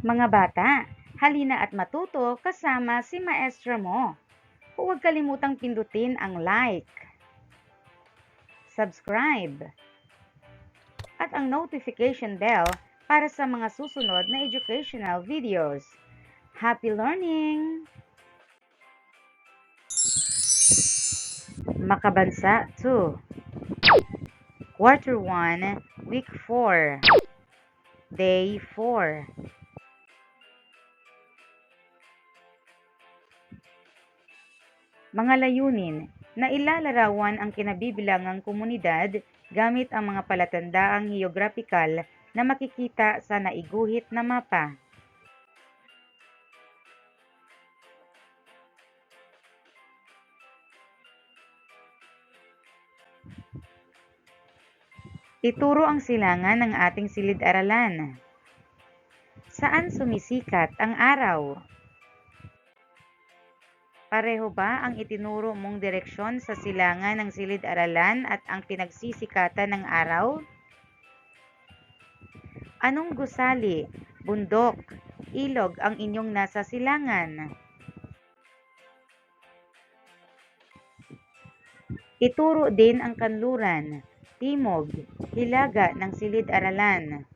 Mga bata, halina at matuto kasama si maestra mo. Huwag kalimutang pindutin ang like, subscribe, at ang notification bell para sa mga susunod na educational videos. Happy learning! Makabansa 2 Quarter 1, Week 4 Day 4 Mga layunin na ilalarawan ang kinabibilangang komunidad gamit ang mga palatandaang geographical na makikita sa naiguhit na mapa. Ituro ang silangan ng ating silid-aralan. Saan sumisikat ang araw? Pareho ba ang itinuro mong direksyon sa silangan ng silid-aralan at ang pinagsisikatan ng araw? Anong gusali, bundok, ilog ang inyong nasa silangan? Ituro din ang kanluran, timog, hilaga ng silid-aralan.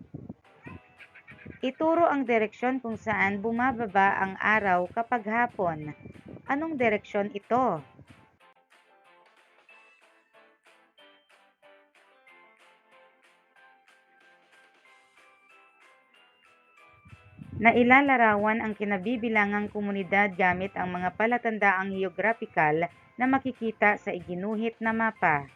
Ituro ang direksyon kung saan bumababa ang araw kapag hapon. Anong direksyon ito? Nailalarawan ang kinabibilangang komunidad gamit ang mga palatandaang geographical na makikita sa iginuhit na mapa.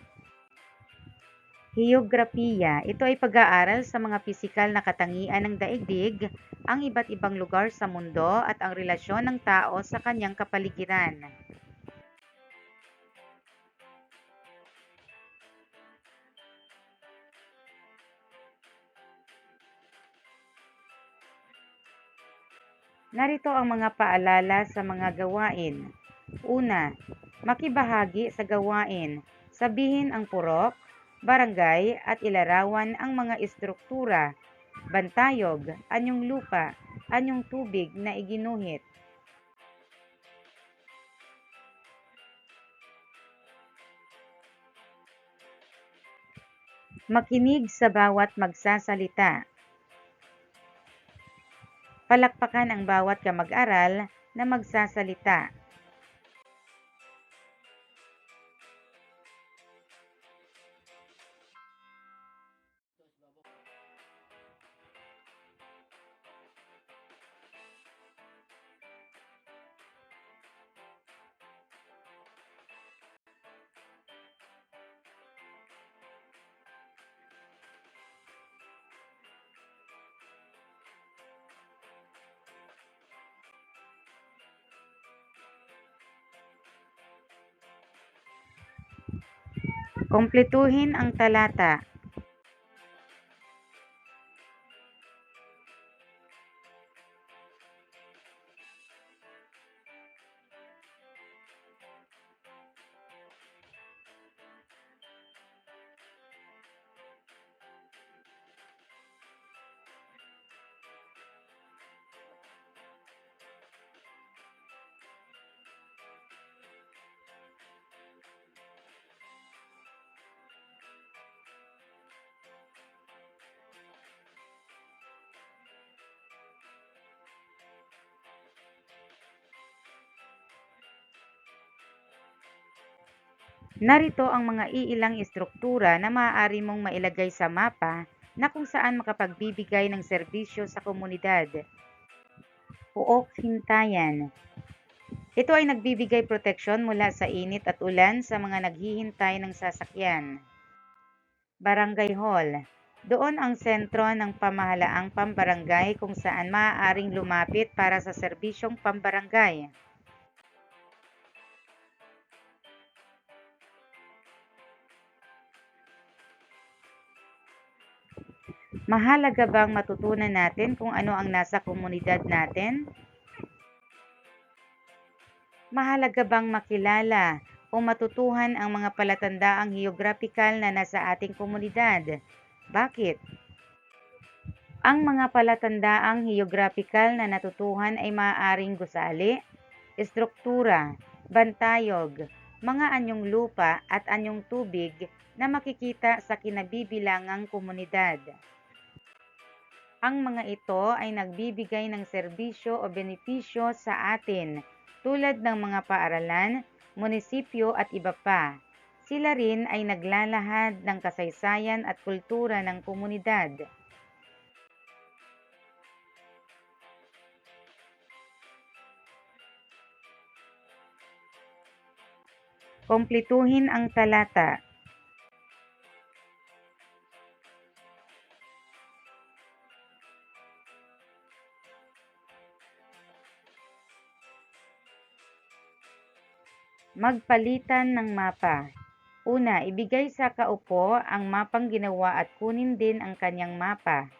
Heograpiya, ito ay pag-aaral sa mga pisikal na katangian ng daigdig, ang iba't ibang lugar sa mundo at ang relasyon ng tao sa kanyang kapaligiran. Narito ang mga paalala sa mga gawain. Una, makibahagi sa gawain. Sabihin ang purok, barangay at ilarawan ang mga istruktura, bantayog, anyong lupa, anyong tubig na iginuhit. Makinig sa bawat magsasalita. Palakpakan ang bawat kamag-aral na magsasalita. Kumpletuhin ang talata. Narito ang mga iilang istruktura na maaari mong mailagay sa mapa na kung saan makapagbibigay ng serbisyo sa komunidad. Puok hintayan. Ito ay nagbibigay proteksyon mula sa init at ulan sa mga naghihintay ng sasakyan. Barangay Hall. Doon ang sentro ng pamahalaang pambarangay kung saan maaaring lumapit para sa serbisyong pambarangay. Mahalaga bang matutunan natin kung ano ang nasa komunidad natin? Mahalaga bang makilala o matutuhan ang mga palatandaang geographical na nasa ating komunidad? Bakit? Ang mga palatandaang heograpikal na natutuhan ay maaaring gusali, estruktura, bantayog, mga anyong lupa at anyong tubig na makikita sa kinabibilangang komunidad. Ang mga ito ay nagbibigay ng serbisyo o benepisyo sa atin tulad ng mga paaralan, munisipyo at iba pa. Sila rin ay naglalahad ng kasaysayan at kultura ng komunidad. Kumplituhin ang talata. Magpalitan ng mapa. Una, ibigay sa kaupo ang mapang ginawa at kunin din ang kanyang mapa.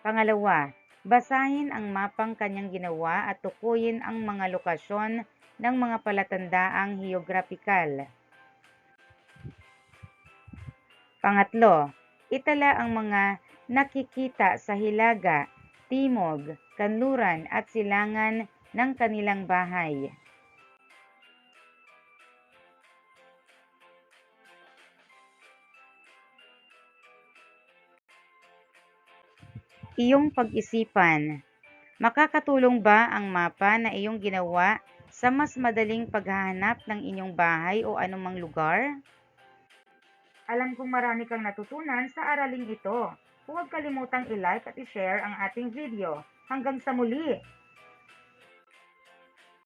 Pangalawa, basahin ang mapang kanyang ginawa at tukuyin ang mga lokasyon ng mga palatandaang heograpikal. Pangatlo, itala ang mga nakikita sa hilaga, timog, kanluran at silangan ng kanilang bahay. Iyong pag-isipan. Makakatulong ba ang mapa na iyong ginawa sa mas madaling paghahanap ng inyong bahay o anumang lugar? Alam kong marami kang natutunan sa araling ito. Huwag kalimutang i-like at i-share ang ating video. Hanggang sa muli!